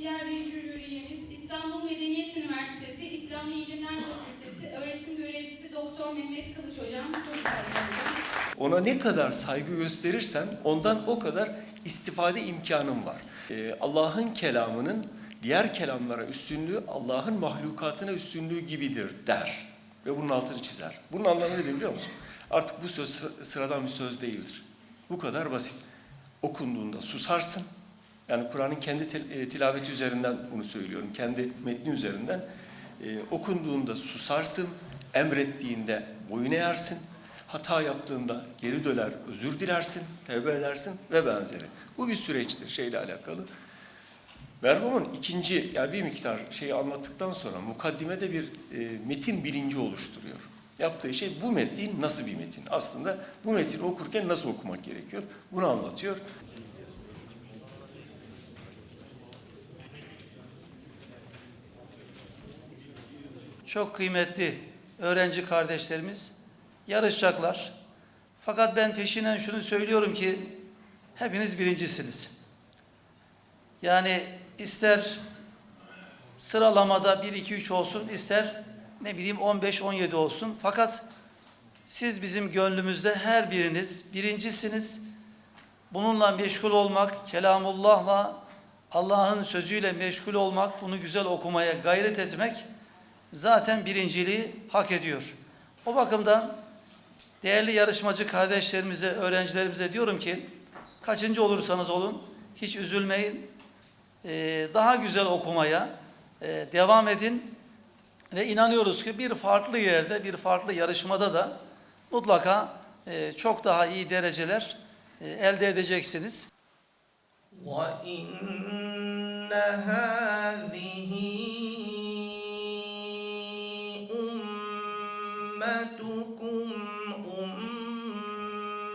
Diğer bir jüri üyemiz İstanbul Medeniyet Üniversitesi İslami İlimler Fakültesi öğretim görevlisi Doktor Mehmet Kılıç Hocam. Ona ne kadar saygı gösterirsen ondan o kadar istifade imkanın var. Ee, Allah'ın kelamının diğer kelamlara üstünlüğü Allah'ın mahlukatına üstünlüğü gibidir der. Ve bunun altını çizer. Bunun anlamı nedir biliyor musun? Artık bu söz sı- sıradan bir söz değildir. Bu kadar basit. Okunduğunda susarsın. Yani Kur'an'ın kendi e, tilaveti üzerinden bunu söylüyorum. Kendi metni üzerinden. E, okunduğunda susarsın. Emrettiğinde boyun eğersin. Hata yaptığında geri döner, özür dilersin, tevbe edersin ve benzeri. Bu bir süreçtir şeyle alakalı. Merhumun ikinci, yani bir miktar şeyi anlattıktan sonra mukaddimede bir e, metin bilinci oluşturuyor. Yaptığı şey bu metin nasıl bir metin? Aslında bu metini okurken nasıl okumak gerekiyor? Bunu anlatıyor. Çok kıymetli öğrenci kardeşlerimiz yarışacaklar. Fakat ben peşinden şunu söylüyorum ki hepiniz birincisiniz. Yani ister sıralamada 1 2 3 olsun, ister ne bileyim 15 17 olsun. Fakat siz bizim gönlümüzde her biriniz birincisiniz. Bununla meşgul olmak, kelamullahla Allah'ın sözüyle meşgul olmak, bunu güzel okumaya gayret etmek zaten birinciliği hak ediyor. O bakımdan değerli yarışmacı kardeşlerimize, öğrencilerimize diyorum ki kaçıncı olursanız olun hiç üzülmeyin. Ee, daha güzel okumaya e, devam edin ve inanıyoruz ki bir farklı yerde, bir farklı yarışmada da mutlaka e, çok daha iyi dereceler e, elde edeceksiniz. وإن هذه أمتكم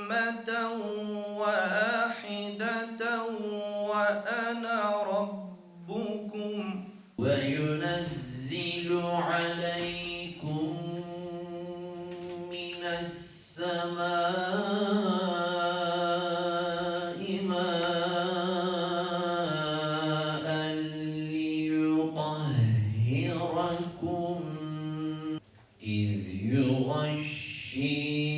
أمة واحدة وأنا ربكم. وينزل عليكم she